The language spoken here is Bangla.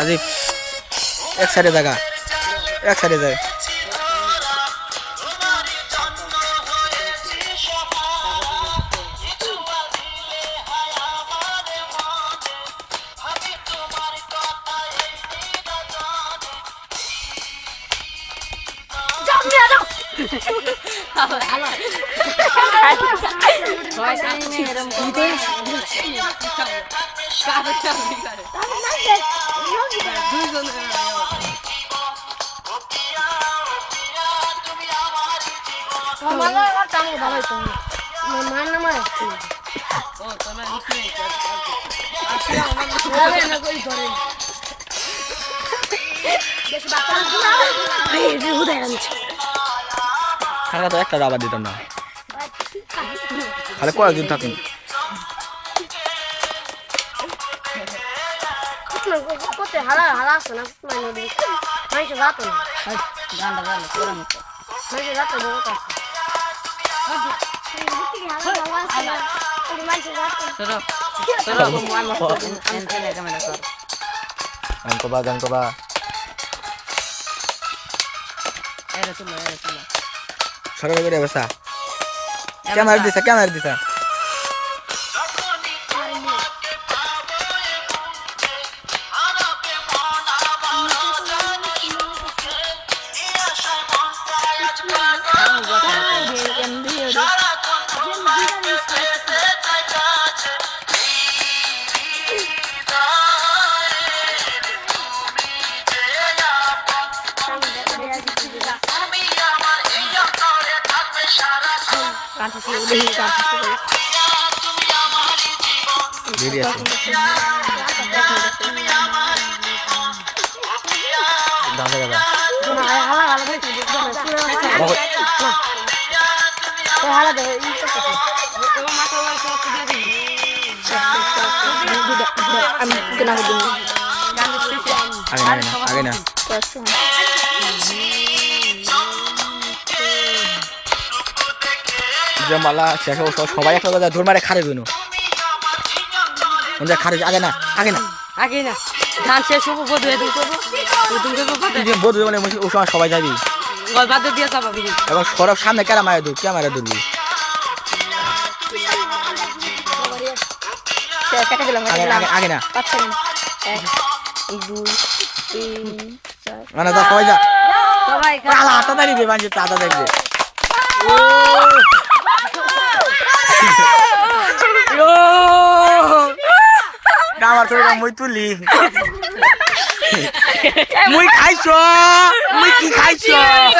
আজিব এক সাইডে জায়গা এক সাইডে যায়। हुँदैन থাকা তো একটা রাবার দিতাম না খালি কয়েকদিন থাকুন হালা হালা আছে না মানে মানুষ যাতো না সরকার করে অবস্থা ক্যামেরা দিছা ক্যামেরা দিছা। বেরিয়ে আছে দাঁড়া যাবা হালা দে আমি কেনা দিন আগে না আগে না। আগে না। শেষ অবস্থা সবাই একটা কথা ধর মারে খারে দিন খারে আগে না আগে না আগে না ধান শেষ হব বোধ হয়ে তুমি করব তুমি করব বাদে মানে ওই সময় সবাই যাবি বাদে দিয়ে যাবা এবং সরব সামনে কেরা মারে দূর ক্যামেরা ধরবি কেটে আগে না এক দুই তিন চার মানে যা সবাই যা সবাই আটা দাঁড়িয়ে মানুষ আটা torta é muito linda. muito caixão! Muito caixão!